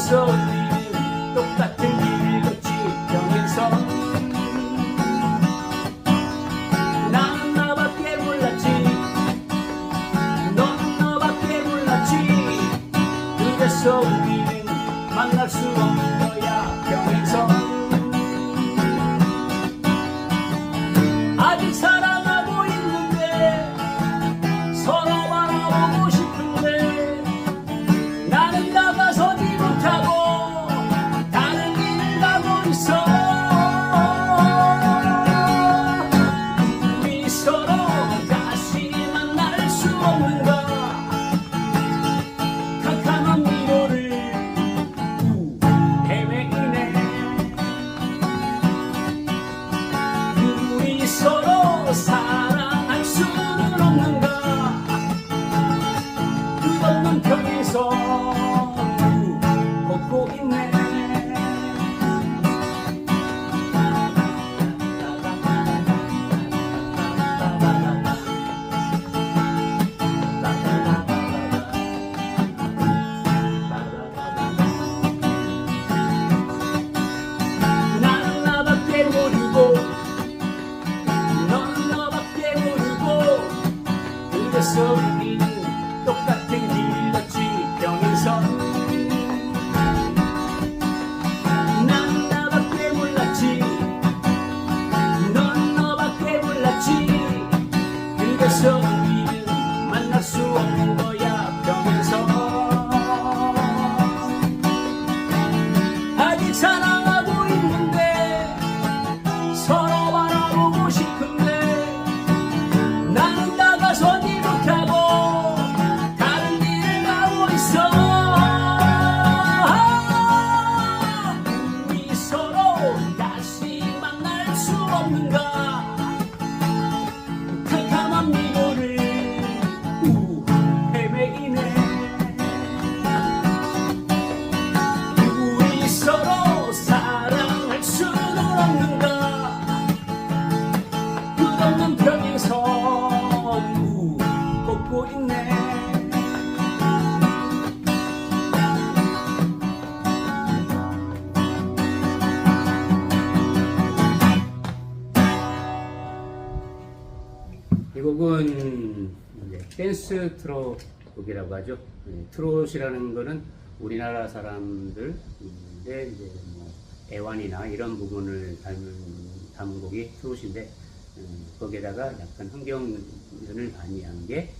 그래서 우리는 똑같은 길을 걷지 병에서 나는 너밖에 몰랐지. 넌 너밖에 몰랐지. 그래서 우리는 만날 수 없는 하면서 난 너밖에 몰랐지. 넌 너밖에 몰랐지. 이 곡은 댄스 트롯곡이라고 하죠. 네, 트롯이라는 거는 우리나라 사람들의 이제 뭐 애완이나 이런 부분을 담은, 담은 곡이 트롯인데 음, 거기에다가 약간 흥경연을 가미한 게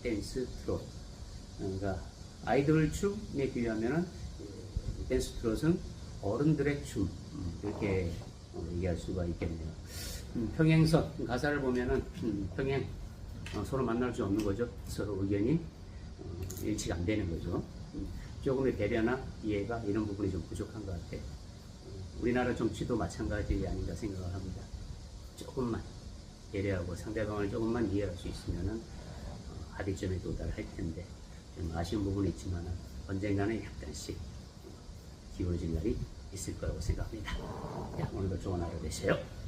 댄스 트롯. 그러니까 아이돌 춤에 예, 댄스 트롯은 어른들의 춤 음, 이렇게 어, 얘기할 수가 있겠네요. 음, 평행선 가사를 보면은 음, 평행 어, 서로 만날 수 없는 거죠. 서로 의견이 어, 일치가 안 되는 거죠. 음, 조금의 배려나 이해가 이런 부분이 좀 부족한 것 같아. 어, 우리나라 정치도 마찬가지 아닌가 생각을 합니다. 조금만 배려하고 상대방을 조금만 이해할 수 있으면은 어, 합의점에 도달할 텐데 좀 아쉬운 부분이 있지만은 언젠가는 약간씩 기울어질 날이 있을 거라고 생각합니다. 자, 오늘도 좋은 하루 되세요.